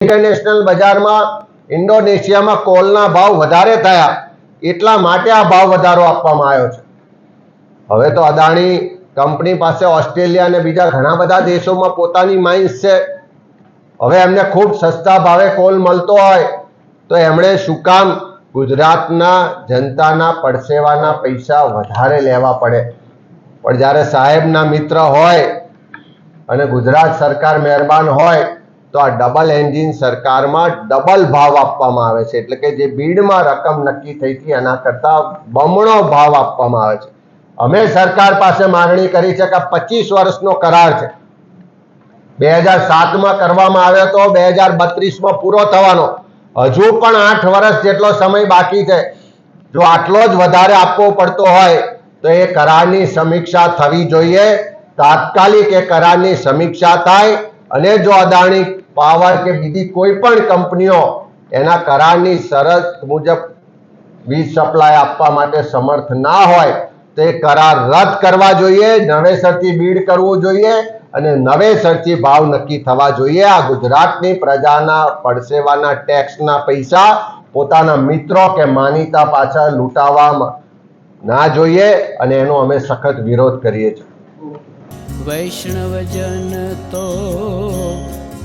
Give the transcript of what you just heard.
International બજારમાં ઇન્ડોનેશિયામાં કોલના ભાવ વધારે થયા. એટલા માટે આ ભાવ વધારો આપવામાં આવ્યો છે. હવે તો અદાણી કંપની પાસે ઓસ્ટ્રેલિયા અને બીજા ઘણા બધા દેશોમાં પોતાની માઇન્સ છે. હવે એમને ખૂબ સસ્તા ભાવે કોલ મળતો હોય તો એમણે શું કામ? ગુજરાતના જનતાના પડસેવાના પૈસા વધારે લેવા પડે. પણ જ્યારે સાહેબના મિત્ર હોય અને ગુજરાત સરકાર મહેરબાન હોય તો આ ડબલ એન્જિન સરકારમાં ડબલ ભાવ આપવામાં આવે છે. એટલે કે જે બીડમાં રકમ નક્કી થઈ હતી, એના કરતાં બમણો ભાવ આપવામાં આવે છે. અમે સરકાર પાસે માગણી કરી છે કે પચીસ વર્ષનો કરાર છે. બે હજાર સાતમાં કરવામાં આવ્યો તો બે હજાર બત્રીસમાં પૂરો થવાનો. હજુ પણ આઠ વર્ષ જેટલો સમય બાકી છે. જો આટલો જ વધારે આપવો પડતો હોય, તો એ કરારની સમીક્ષા થવી જોઈએ. તાત્કાલિક એ કરારની સમીક્ષા થાય અને જો અદાણી પાવર કે બીજી કોઈ પણ કંપનીઓ એના કરારની શરત મુજબ વીજ સપ્લાય આપવા માટે સમર્થ ના હોય, તે કરાર રદ કરવા જોઈએ, નવેસરથી બીડ કરવું જોઈએ અને નવેસરથી ભાવ નક્કી થવા જોઈએ. આ ગુજરાતની પ્રજાના પડસેવાના ટેક્સના પૈસા પોતાના મિત્રો કે માનીતા પાછળ લૂંટાવવામાં ના જોઈએ અને એનો અમે સખત વિરોધ કરીએ છીએ. વૈષ્ણવજન તો